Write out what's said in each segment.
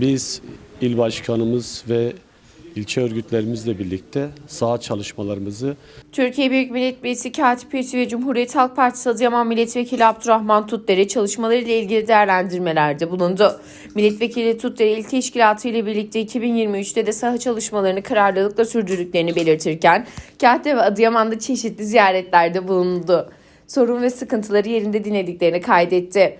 Biz il başkanımız ve ilçe örgütlerimizle birlikte saha çalışmalarımızı Türkiye Büyük Millet Meclisi Katip Üyesi ve Cumhuriyet Halk Partisi Adıyaman Milletvekili Abdurrahman Tutdere çalışmalarıyla ilgili değerlendirmelerde bulundu. Milletvekili Tutdere İl Teşkilatı ile birlikte 2023'te de saha çalışmalarını kararlılıkla sürdürdüklerini belirtirken Kahte ve Adıyaman'da çeşitli ziyaretlerde bulundu. Sorun ve sıkıntıları yerinde dinlediklerini kaydetti.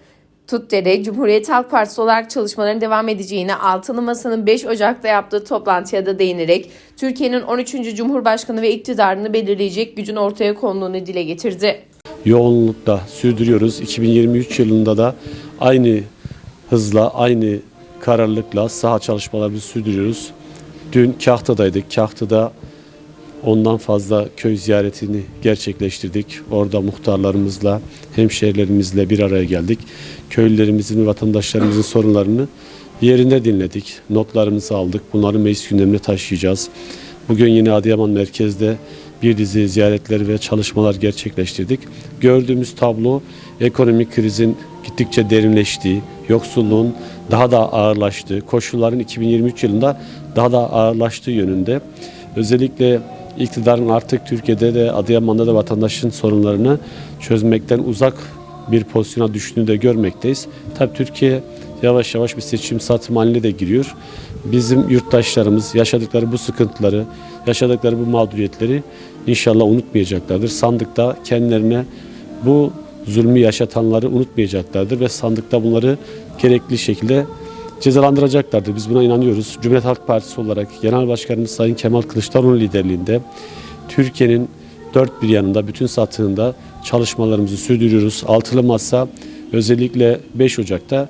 Tutdere, Cumhuriyet Halk Partisi olarak çalışmaların devam edeceğine Altılı Masa'nın 5 Ocak'ta yaptığı toplantıya da değinerek Türkiye'nin 13. Cumhurbaşkanı ve iktidarını belirleyecek gücün ortaya konduğunu dile getirdi. yoğunlukla sürdürüyoruz. 2023 yılında da aynı hızla, aynı kararlılıkla saha çalışmalarımızı sürdürüyoruz. Dün Kahta'daydık. Kahta'da ondan fazla köy ziyaretini gerçekleştirdik. Orada muhtarlarımızla, hemşehrilerimizle bir araya geldik. Köylülerimizin, vatandaşlarımızın sorunlarını yerinde dinledik. Notlarımızı aldık. Bunları meclis gündemine taşıyacağız. Bugün yine Adıyaman merkezde bir dizi ziyaretler ve çalışmalar gerçekleştirdik. Gördüğümüz tablo ekonomik krizin gittikçe derinleştiği, yoksulluğun daha da ağırlaştığı, koşulların 2023 yılında daha da ağırlaştığı yönünde. Özellikle iktidarın artık Türkiye'de de Adıyaman'da da vatandaşın sorunlarını çözmekten uzak bir pozisyona düştüğünü de görmekteyiz. Tabii Türkiye yavaş yavaş bir seçim satım haline de giriyor. Bizim yurttaşlarımız yaşadıkları bu sıkıntıları, yaşadıkları bu mağduriyetleri inşallah unutmayacaklardır. Sandıkta kendilerine bu zulmü yaşatanları unutmayacaklardır ve sandıkta bunları gerekli şekilde cezalandıracaklardır. Biz buna inanıyoruz. Cumhuriyet Halk Partisi olarak Genel Başkanımız Sayın Kemal Kılıçdaroğlu liderliğinde Türkiye'nin dört bir yanında bütün satığında çalışmalarımızı sürdürüyoruz. Altılı Masa özellikle 5 Ocak'ta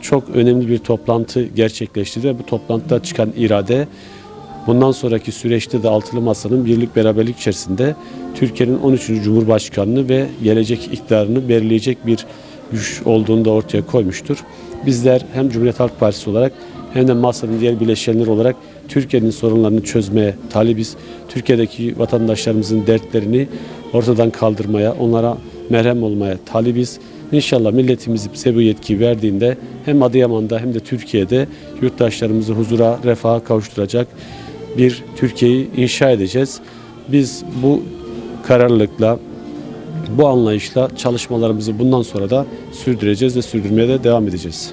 çok önemli bir toplantı gerçekleştirdi ve bu toplantıda çıkan irade bundan sonraki süreçte de Altılı Masa'nın birlik beraberlik içerisinde Türkiye'nin 13. Cumhurbaşkanını ve gelecek iktidarını belirleyecek bir güç olduğunu da ortaya koymuştur. Bizler hem Cumhuriyet Halk Partisi olarak hem de masanın diğer bileşenleri olarak Türkiye'nin sorunlarını çözmeye talibiz. Türkiye'deki vatandaşlarımızın dertlerini ortadan kaldırmaya, onlara merhem olmaya talibiz. İnşallah milletimiz bize bu yetkiyi verdiğinde hem Adıyaman'da hem de Türkiye'de yurttaşlarımızı huzura, refaha kavuşturacak bir Türkiye'yi inşa edeceğiz. Biz bu kararlılıkla, bu anlayışla çalışmalarımızı bundan sonra da sürdüreceğiz ve sürdürmeye de devam edeceğiz.